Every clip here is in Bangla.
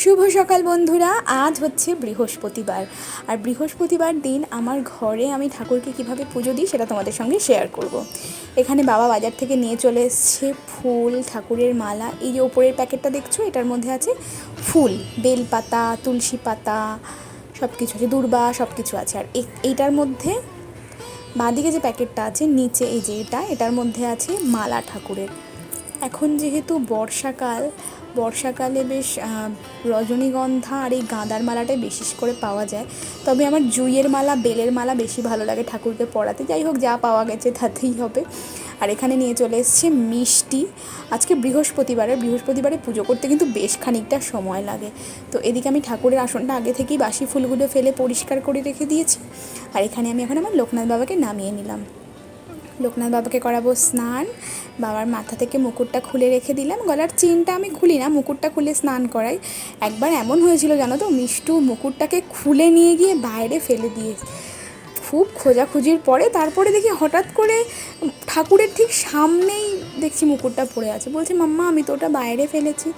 শুভ সকাল বন্ধুরা, আজ হচ্ছে বৃহস্পতিবার। আর বৃহস্পতিবার দিন আমার ঘরে আমি ঠাকুরকে কীভাবে পুজো দিই সেটা তোমাদের সঙ্গে শেয়ার করব। এখানে বাবা বাজার থেকে নিয়ে চলে এসছে ফুল, ঠাকুরের মালা, এই যে ওপরের প্যাকেটটা দেখছ, এটার মধ্যে আছে ফুল বেল পাতা তুলসী পাতা সব কিছু আছে, দূর্বা সব কিছু আছে। আর এইটার মধ্যে, বাঁদিকে যে প্যাকেটটা আছে, নিচে এই যে এটা, এটার মধ্যে আছে মালা ঠাকুরের। এখন যেহেতু বর্ষাকাল বর্ষাকালে বেশ রজনীগন্ধা আর এই গাঁদার মালাটাই বিশেষ করে পাওয়া যায়। তবে আমার জুইয়ের মালা, বেলের মালা বেশি ভালো লাগে ঠাকুরকে পরাতে। যাই হোক, যা পাওয়া গেছে তাতেই হবে। আর এখানে নিয়ে চলে এসছে মিষ্টি। আজকে বৃহস্পতিবারে বৃহস্পতিবারে পুজো করতে কিন্তু বেশ খানিকটা সময় লাগে। তো এদিকে আমি ঠাকুরের আসনটা আগে থেকেই বাসি ফুলগুলো ফেলে পরিষ্কার করে রেখে দিয়েছি। আর এখানে আমি এখন আমার লোকনাথ বাবাকে নামিয়ে নিলাম। লোকনাথ বাবাকে করাবো স্নান। বাবার মাথা থেকে মুকুটটা খুলে রেখে দিলাম। গলার চেনটা আমি খুলি না, মুকুটটা খুলে স্নান করাই। একবার এমন হয়েছিল জানো তো, মিষ্টু মুকুটটাকে খুলে নিয়ে গিয়ে বাইরে ফেলে দিয়ে খুব খোঁজাখুঁজির পরে তারপরে দেখি হঠাৎ করে ঠাকুরের ঠিক সামনেই দেখছি মুকুটটা পড়ে আছে। বলছে, মাম্মা, আমি তো ওটা বাইরে ফেলেছি।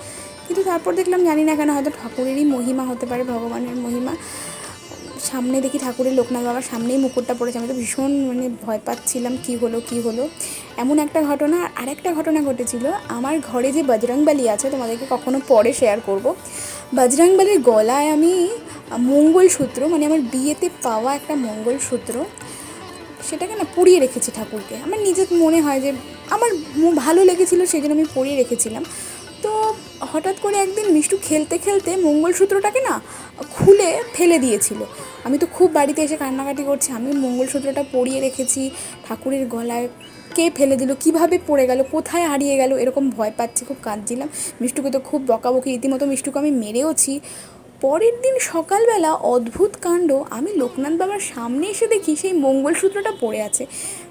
কিন্তু তারপর দেখলাম জানি না কেন, হয়তো ঠাকুরেরই মহিমা হতে পারে, ভগবানের মহিমা। সামনে দেখি ঠাকুরের লোকনাথ বাবার সামনেই মুকুটটা পড়েছে। আমি তো ভীষণ মানে ভয় পাচ্ছিলাম, কি হলো কি হলো। এমন একটা ঘটনা আর আরেকটা ঘটনা ঘটেছিল। আমার ঘরে যে বজরংবালি আছে, তোমাদেরকে কখনো পরে শেয়ার করব। বজরংবালির গলায় আমি মঙ্গলসূত্র মানে আমার বিয়েতে পাওয়া একটা মঙ্গলসূত্র, সেটাকে না পরিয়ে রেখেছি ঠাকুরকে। আমার নিজের মনে হয় যে, আমার ভালো লেগেছিল সেই জন্য আমি পরিয়ে রেখেছিলাম। তো হঠাৎ করে একদিন মিষ্টু খেলতে খেলতে মঙ্গলসূত্রটাকে না খুলে ফেলে দিয়েছিল। আমি তো খুব বাড়িতে এসে কান্নাকাটি করছি, আমি মঙ্গলসূত্রটা পরিয়ে রেখেছি, ঠাকুরের গলায় কে ফেলে দিল, কীভাবে পড়ে গেল, কোথায় হারিয়ে গেল, এরকম ভয় পাচ্ছি, খুব কাঁদছিলাম। মিষ্টুকে তো খুব বকাবকি ইতিমতো মিষ্টুকে আমি মেরেওছি। পরের দিন সকালবেলা অদ্ভুত কাণ্ড আমি লোকনাথ বাবার সামনে এসে দেখি সেই মঙ্গলসূত্রটা পড়ে আছে।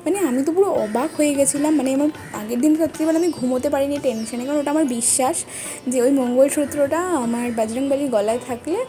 মানে আমি তো পুরো অবাক হয়ে গেছিলাম মানে আমার আগের দিন রাত্রিবেলা আমি ঘুমোতে পারিনি টেনশনে কারণ ওটা আমার বিশ্বাস যে ওই মঙ্গলসূত্রটা আমার বাজরংবালির গলায় থাকলে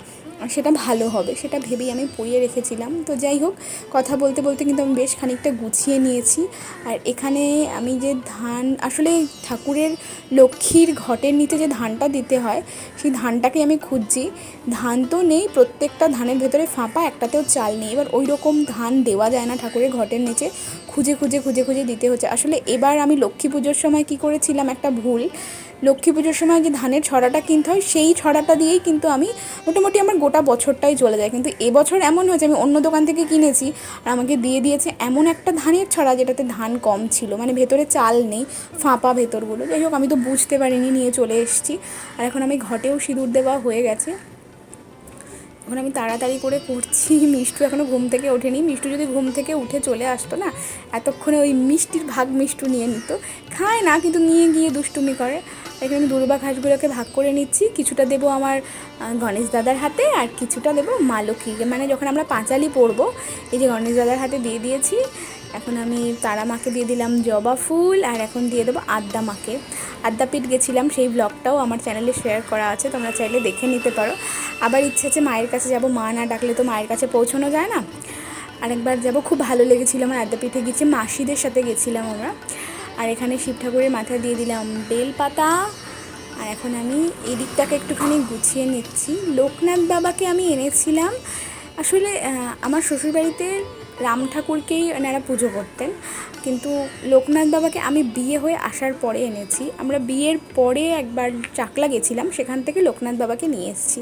সেটা ভালো হবে, সেটা ভেবেই আমি পরিয়ে রেখেছিলাম। তো যাই হোক, কথা বলতে বলতে কিন্তু আমি বেশ খানিকটা গুছিয়ে নিয়েছি। আর এখানে আমি যে ধান, আসলে ঠাকুরের লক্ষ্মীর ঘটের নিচে যে ধানটা দিতে হয়, সেই ধানটাকে আমি খুঁজছি। ধান তো নেই, প্রত্যেকটা ধানের ভেতরে ফাঁপা, একটাতেও চাল নেই। এবার ওই রকম ধান দেওয়া যায় না ঠাকুরের ঘটের নিচে। খুঁজে খুঁজে খুঁজে খুঁজে দিতে হচ্ছে। আসলে এবার আমি লক্ষ্মী পুজোর সময় কি করেছিলাম একটা ভুল। লক্ষ্মী পুজোর সময় যে ধানের ছড়াটা কিনতে হয়, সেই ছড়াটা দিয়েই কিন্তু আমি মোটামুটি আমার গোটা বছরটাই চলে যায়। কিন্তু এবছর এমন হয়েছে, আমি অন্য দোকান থেকে কিনেছি আর আমাকে দিয়ে দিয়েছে এমন একটা ধানের ছড়া যেটাতে ধান কম ছিল। মানে ভেতরে চাল নেই, ফাঁপা ভেতরগুলো। যাই হোক, আমি তো বুঝতে পারিনি, নিয়ে চলে এসেছি। আর এখন আমি ঘটেও সিঁদুর দেওয়া হয়ে গেছে। এখন আমি তাড়াতাড়ি করে করছি। মিষ্টু এখনও ঘুম থেকে ওঠেনি। মিষ্টু যদি ঘুম থেকে উঠে চলে আসতো না, এতক্ষণে ওই মিষ্টির ভাগ মিষ্টু নিয়ে নিত। খায় না, কিন্তু নিয়ে গিয়ে দুষ্টুমি করে। এখানে আমি দুর্বা ঘাসগুলোকে ভাগ করে নিচ্ছি। কিছুটা দেবো আমার গণেশ দাদার হাতে আর কিছুটা দেবো মা লক্ষ্মীকে। মানে যখন আমরা পাঁচালি পরবো এই যে গণেশ দাদার হাতে দিয়ে দিয়েছি, এখন আমি তারা মাকে দিয়ে দিলাম জবা ফুল আর এখন দিয়ে দেবো আদ্যা মাকে। আদ্যাপীঠ গেছিলাম, সেই ব্লগটাও আমার চ্যানেলে শেয়ার করা আছে, তোমরা চাইলে দেখে নিতে পারো। আবার ইচ্ছে আছে মায়ের কাছে যাব, মা না ডাকলে তো মায়ের কাছে পৌঁছানো যায় না। আরেকবার যাব, খুব ভালো লেগেছিল আমার আদ্যাপীঠে গেছি মাসিদের সাথে গেছিলাম আমরা। আর এখানে শিব ঠাকুরের মাথা দিয়ে দিলাম বেল পাতা আর এখন আমি এই দিকটাকে একটুখানি গুছিয়ে নিচ্ছি। লোকনাথ বাবাকে আমি এনেছিলাম। আসলে আমার শ্বশুরবাড়িতে রাম ঠাকুরকেই ওনারা পুজো করতেন। কিন্তু লোকনাথ বাবাকে আমি বিয়ে হয়ে আসার পরে এনেছি। আমরা বিয়ের পরে একবার চাকলা গেছিলাম, সেখান থেকে লোকনাথ বাবাকে নিয়ে এসেছি।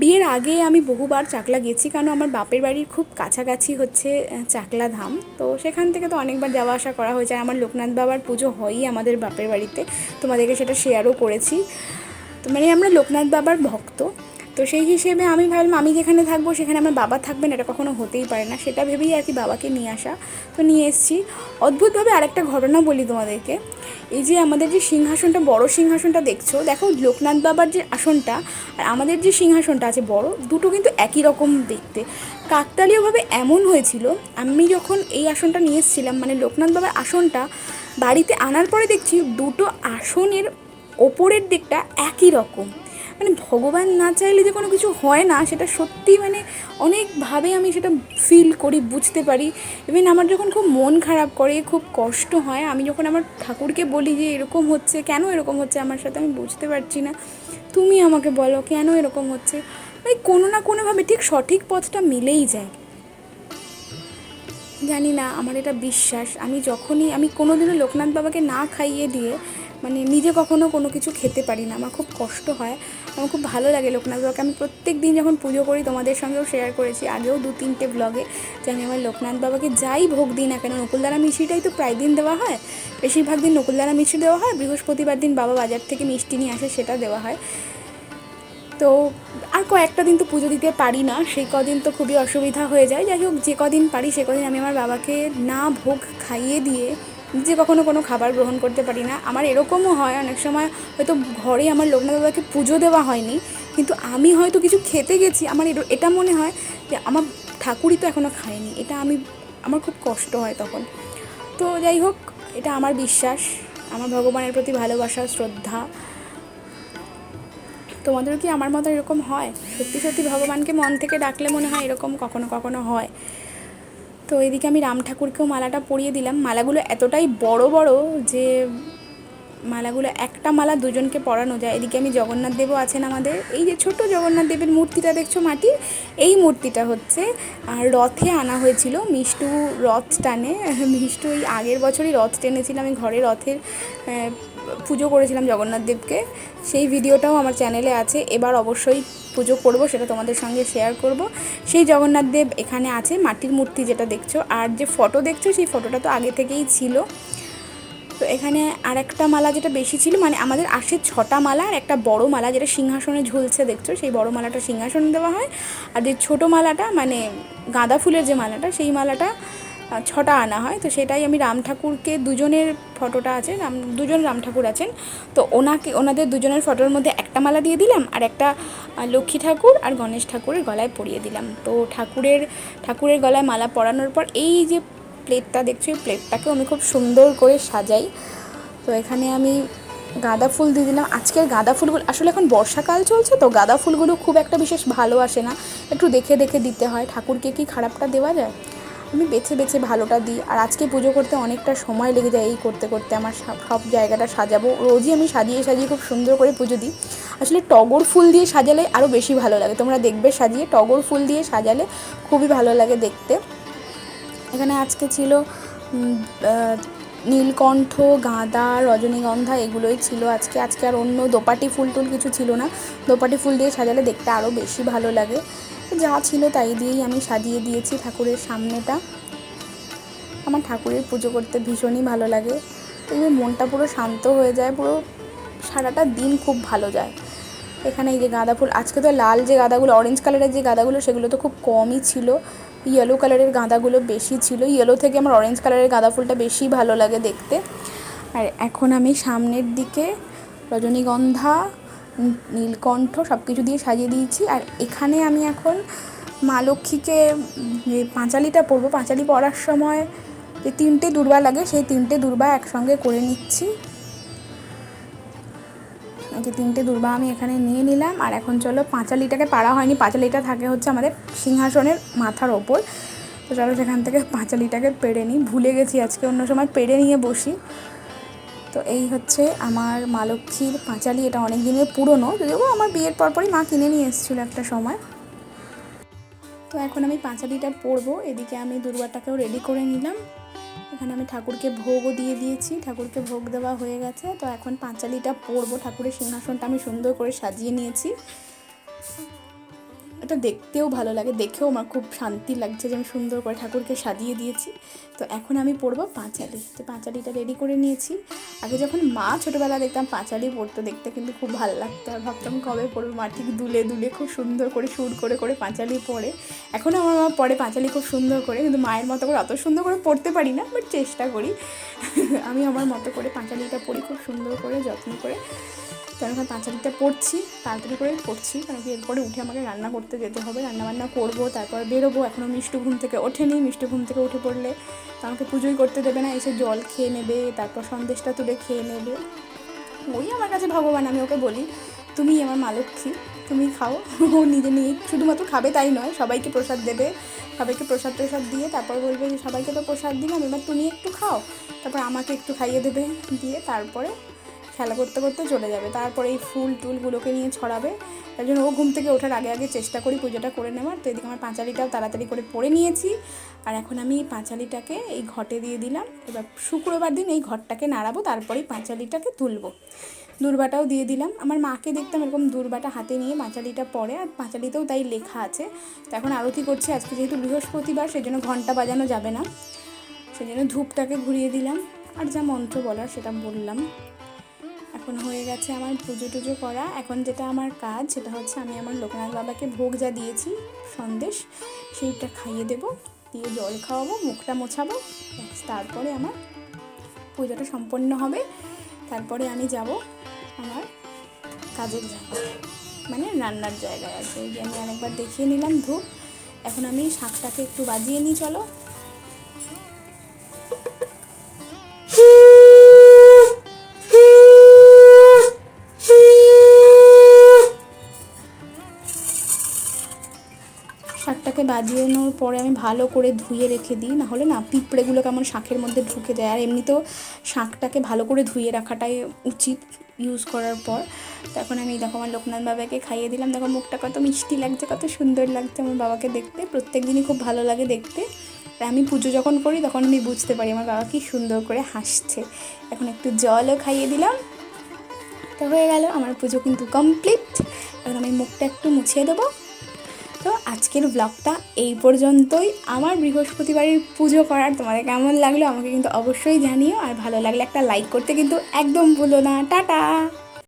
বিয়ের আগে আমি বহুবার চাকলা গেছি কারণ আমার বাপের বাড়ির খুব কাছাকাছি হচ্ছে চাকলা ধাম। তো সেখান থেকে তো অনেকবার যাওয়া আসা করা হয়েছে, আর আমার লোকনাথ বাবার পুজো হয়ই আমাদের বাপের বাড়িতে। তোমাদেরকে সেটা শেয়ারও করেছি। তো মানে আমরা লোকনাথ বাবার ভক্ত। তো সেই হিসেবে আমি ভাবলাম, আমি যেখানে থাকব সেখানে আমার বাবা থাকবেন, এটা কখনো হতেই পারে না। সেটা ভেবেই আর কি বাবাকে নিয়ে আসা। তো নিয়ে এসেছি। অদ্ভুতভাবে আরেকটা ঘটনা বলি তোমাদেরকে। এই যে আমাদের যে সিংহাসনটা, বড় সিংহাসনটা দেখছ, দেখো লোকনাথ বাবার যে আসনটা আর আমাদের যে সিংহাসনটা আছে বড়, দুটো কিন্তু একই রকম দেখতে। কাকতালীয়ভাবে এমন হয়েছিল, আমি যখন এই আসনটা নিয়ে এসেছিলাম মানে লোকনাথ বাবার আসনটা বাড়িতে আনার পরে দেখছি দুটো আসনের ওপরের দিকটা একই রকম। মানে ভগবান না চাইলে যে কোনো কিছু হয় না, সেটা সত্যি মানে অনেকভাবে আমি সেটা ফিল করি, বুঝতে পারি। ইভেন আমার যখন খুব মন খারাপ করে, খুব কষ্ট হয়, আমি যখন আমার ঠাকুরকে বলি যে এরকম হচ্ছে, কেন এরকম হচ্ছে আমার সাথে আমি বুঝতে পারছি না। তুমি আমাকে বলো কেন এরকম হচ্ছে? মানে কোনো না কোনোভাবে ঠিক সঠিক পথটা মিলেই যায়। জানি না, আমার এটা বিশ্বাস। আমি যখনই, আমি কোনোদিনও লোকনাথ বাবাকে না খাইয়ে দিয়ে মানে নিজে কখনো কোনো কিছু খেতে পারি না। আমার খুব কষ্ট হয়। আমার খুব ভালো লাগে লোকনাথ বাবাকে। আমি প্রত্যেক দিন যখন পুজো করি, তোমাদের সঙ্গেও শেয়ার করেছি। আগেও দু, তিনটে ব্লগে যে আমি আমার লোকনাথ বাবাকে যাই ভোগ দিই না কেন নকুলদানা মিষ্টিটাই তো প্রায় দিন দেওয়া হয়। বেশিরভাগ দিন নকুলদানা মিষ্টি দেওয়া হয়, বৃহস্পতিবার দিন বাবা বাজার থেকে মিষ্টি নিয়ে আসে, সেটা দেওয়া হয়। তো আর কয়েকটা দিন তো পুজো দিতে পারি না, সেই কদিন তো খুবই অসুবিধা হয়ে যায়। যাই হোক, যে কদিন পারি সে কদিন আমি আমার বাবাকে না ভোগ খাইয়ে দিয়ে নিজে কখনো কোনো খাবার গ্রহণ করতে পারি না। আমার এরকমও হয়, অনেক সময় হয়তো ঘরে আমার লোকনাথ বাবাকে পুজো দেওয়া হয়নি, কিন্তু আমি হয়তো কিছু খেতে গেছি। আমার এটা মনে হয় যে আমার ঠাকুরই তো এখনও খায়নি, এটা আমি, আমার খুব কষ্ট হয় তখন। তো যাই হোক, এটা আমার বিশ্বাস, আমার ভগবানের প্রতি ভালোবাসা, শ্রদ্ধা। তোমাদের কি আমার মতো এরকম হয়? সত্যি সত্যি ভগবানকে মন থেকে ডাকলে মনে হয় এরকম কখনো কখনো হয়। তো এদিকে আমি রাম ঠাকুরকেও মালাটা পরিয়ে দিলাম। মালাগুলো এতটাই বড় বড় যে মালাগুলো একটা মালা দুজনকে পরানো যায়। এদিকে আমি জগন্নাথ দেবও আছেন আমাদের। এই যে ছোট জগন্নাথ দেবের মূর্তিটা দেখছ মাটির এই মূর্তিটা হচ্ছে রথে আনা হয়েছিল মিষ্টু রথ টানে। মিষ্টু এই আগের বছরই রথ টেনেছিলাম আমি ঘরে রথের পুজো করেছিলাম জগন্নাথ দেবকে। সেই ভিডিওটাও আমার চ্যানেলে আছে। এবার অবশ্যই পুজো করব, সেটা তোমাদের সঙ্গে শেয়ার করব। সেই জগন্নাথ দেব এখানে আছে, মাটির মূর্তি যেটা দেখছ। আর যে ফটো দেখছ, সেই ফটোটা তো আগে থেকেই ছিল। তো এখানে আর একটা মালা যেটা বেশি ছিল মানে আমাদের আসে ছটা মালা আর একটা বড় মালা যেটা সিংহাসনে ঝুলছে, দেখছ? সেই বড় মালাটা সিংহাসনে দেওয়া হয়। আর যে ছোটো মালাটা মানে গাঁদা ফুলের যে মালাটা, সেই মালাটা ছটা আনা হয়, তো সেটাই আমি রাম ঠাকুরকে দুজনের ফটোটা আছে, রাম, দুজন রাম ঠাকুর আছেন। তো ওনাকে, ওনাদের দুজনের ফটোর মধ্যে একটা মালা দিয়ে দিলাম আর একটা লক্ষ্মী ঠাকুর আর গণেশ ঠাকুরের গলায় পরিয়ে দিলাম। তো ঠাকুরের ঠাকুরের গলায় মালা পরানোর পর এই যে প্লেটটা দেখছ, এই প্লেটটাকেও আমি খুব সুন্দর করে সাজাই। তো এখানে আমি গাঁদা ফুল দিয়ে দিলাম। আজকের গাঁদা ফুলগুলো, আসলে এখন বর্ষাকাল চলছে, তো গাঁদা ফুলগুলো খুব একটা বিশেষ ভালো আসে না। একটু দেখে দেখে দিতে হয়। ঠাকুরকে কি খারাপটা দেওয়া যায়? আমি বেছে বেছে ভালোটা দিই। আর আজকে পুজো করতে অনেকটা সময় লেগে যায় এই করতে করতে আমার সব জায়গাটা সাজাবো। রোজই আমি সাজিয়ে সাজিয়ে খুব সুন্দর করে পুজো দিই। আসলে টগর ফুল দিয়ে সাজালে আরও বেশি ভালো লাগে। তোমরা দেখবে সাজিয়ে টগর ফুল দিয়ে সাজালে খুবই ভালো লাগে দেখতে। এখানে আজকে ছিল নীলকণ্ঠ, গাঁদা, রজনীগন্ধা এগুলোই ছিল আজকে। আজকে আর অন্য দোপাটি ফুল টুল কিছু ছিল না। দোপাটি ফুল দিয়ে সাজালে দেখতে আরও বেশি ভালো লাগে। যা ছিল তাই দিয়েই আমি সাজিয়ে দিয়েছি ঠাকুরের সামনেটা। আমার ঠাকুরের পুজো করতে ভীষণই ভালো লাগে। দেখবে মনটা পুরো শান্ত হয়ে যায়, পুরো সারাটা দিন খুব ভালো যায়। এখানে এই যে গাঁদা ফুল, আজকে তো লাল যে গাঁদাগুলো অরেঞ্জ কালারের যে গাঁদাগুলো, সেগুলো তো খুব কমই ছিল। ইয়েলো কালারের গাঁদাগুলো বেশি ছিল। ইয়েলো থেকে আমার অরেঞ্জ কালারের গাঁদা ফুলটা বেশি ভালো লাগে দেখতে। আর এখন আমি সামনের দিকে রজনীগন্ধা নীলকণ্ঠ সব কিছু দিয়ে সাজিয়ে দিয়েছি। আর এখানে আমি এখন মা লক্ষ্মীকে যে পাঁচালিটা পরবো, পাঁচালি পরার সময় যে তিনটে দুর্বা লাগে, সেই তিনটে দুর্বা একসঙ্গে করে নিচ্ছি। যে তিনটে দুর্বা আমি এখানে নিয়ে নিলাম। আর এখন চলো পাঁচালিটাকে, পাড়া হয়নি, পাঁচালিটা থাকে হচ্ছে আমাদের সিংহাসনের মাথার ওপর। তো চলো সেখান থেকে পাঁচালিটাকে পেড়ে নিই। ভুলে গেছি আজকে, অন্য সময় পেড়ে নিয়ে বসি। তো এই হচ্ছে আমার মা লক্ষ্মীর পাঁচালি। এটা অনেক দিনের পুরনো। যদিও আমার বিয়ের পরপরই মা কিনে নিয়ে এসেছিল একটা সময়। তো এখন আমি পাঁচালিটা পরবো। এদিকে আমি দুর্বাটাকেও রেডি করে নিলাম। এখানে আমি ঠাকুরকে ভোগও দিয়ে দিয়েছি। ঠাকুরকে ভোগ দেওয়া হয়ে গেছে। তো এখন পাঁচালিটা পরবো। ঠাকুরের সিংহাসনটা আমি সুন্দর করে সাজিয়ে নিয়েছি। এটা দেখতেও ভালো লাগে। দেখেও আমার খুব শান্তি লাগছে যে আমি সুন্দর করে ঠাকুরকে সাজিয়ে দিয়েছি। তো এখন আমি পরবো পাঁচালি। তো পাঁচালিটা রেডি করে নিয়েছি। আগে যখন মা ছোটোবেলা দেখতাম পাঁচালি পরতো, দেখতে কিন্তু খুব ভালো লাগতো। আর ভাবতাম কবে পড়বে মা ঠিক দুলে দুলে খুব সুন্দর করে সুর করে করে পাঁচালি পরে। এখনও আমার মা পরে পাঁচালি খুব সুন্দর করে, কিন্তু মায়ের মতো করে অত সুন্দর করে পড়তে পারি না বাট চেষ্টা করি। আমি আমার মতো করে পাঁচালিটা পড়ি খুব সুন্দর করে, যত্ন করে। তো এখন পাঁচালিটা পড়ছি, তাড়াতাড়ি করে পড়ছি, কারণ কি এরপরে উঠে আমাকে রান্না করতে যেতে হবে রান্না বান্না করব, তারপর বেরোবো এখনও মিষ্টি ঘুম থেকে ওঠেনি, মিষ্টি ঘুম থেকে উঠে পড়লে আমাকে পুজোই করতে দেবে না, এসে জল খেয়ে নেবে, তারপর সন্দেশটা তুলে খেয়ে নেবে। ওই আমার কাছে ভগবান, আমি ওকে বলি, তুমি আমার মা লক্ষ্মী, তুমি খাও। ও নিজে নিয়ে শুধুমাত্র খাবে তাই নয়, সবাইকে প্রসাদ দেবে, সবাইকে প্রসাদ প্রসাদ দিয়ে তারপর বলবে যে, সবাইকে তো প্রসাদ দিলাম, এবার তুমি একটু খাও। তারপর আমাকে একটু খাইয়ে দেবে, দিয়ে তারপরে খেলা করতে করতে চলে যাবে। তারপরে এই ফুল টুলগুলোকে নিয়ে ছড়াবে। তার জন্য ও ঘুম থেকে ওঠার আগে আগে চেষ্টা করি পুজোটা করে নেওয়ার। তো এদিকে আমার পাঁচালিটাও তাড়াতাড়ি করে পরে নিয়েছি। আর এখন আমি এই পাঁচালিটাকে এই ঘটে দিয়ে দিলাম। এবার শুক্রবার দিন এই ঘরটাকে নাড়াবো তারপরেই পাঁচালিটাকে তুলবো। দুর্বাটাও দিয়ে দিলাম। আমার মাকে দেখতাম এরকম দুর্বাটা হাতে নিয়ে পাঁচালিটা পরে। আর পাঁচালিতেও তাই লেখা আছে। তো এখন আরতি করছি। আজকে যেহেতু বৃহস্পতিবার সেই জন্য ঘণ্টা বাজানো যাবে না। সেই জন্য ধূপটাকে ঘুরিয়ে দিলাম। আর যা মন্ত্র বলার সেটা বললাম। এখন হয়ে গেছে আমার পুজো টুজো করা। এখন যেটা আমার কাজ, সেটা হচ্ছে আমি আমার লোকনাথ বাবাকে ভোগ যা দিয়েছি, সন্দেশ, সেইটা খাইয়ে দেবো, দিয়ে জল খাওয়াবো, মুখটা মোছাবো তারপরে আমার পুজোটা সম্পন্ন হবে। তারপরে আমি যাব আমার কাজের জায়গায় মানে রান্নার জায়গায় আছে যে আমি আরেকবার দেখিয়ে নিলাম ধূপ। এখন আমি শাকটাকে একটু বাজিয়ে নিই, চলো। শাকটাকে বাজিয়ে পরে আমি ভালো করে ধুয়ে রেখে দিই না হলে না পিঁপড়েগুলো কেমন শাঁখের মধ্যে ঢুকে যায়। আর এমনিতেও শাঁখটাকে ভালো করে ধুয়ে রাখাটাই উচিত ইউজ করার পর। তখন আমি দেখো আমার লোকনাথ বাবাকে খাইয়ে দিলাম। দেখো মুখটা কত মিষ্টি লাগছে, কত সুন্দর লাগছে আমার বাবাকে দেখতে। প্রত্যেক দিনই খুব ভালো লাগে দেখতে। আর আমি পুজো যখন করি, তখন আমি বুঝতে পারি আমার বাবা কি সুন্দর করে হাসছে। এখন একটু জলও খাইয়ে দিলাম। তো হয়ে গেল, আমার পুজো কিন্তু কমপ্লিট এখন আমি মুখটা একটু মুছিয়ে দেবো। আজকের ব্লগটা এই পর্যন্তই। আমার বৃহস্পতিবারের পুজো করার তোমাদের কেমন লাগল আমাকে কিন্তু অবশ্যই জানিও। আর ভালো লাগলে একটা লাইক করতে কিন্তু একদম ভুলো না। টাটা!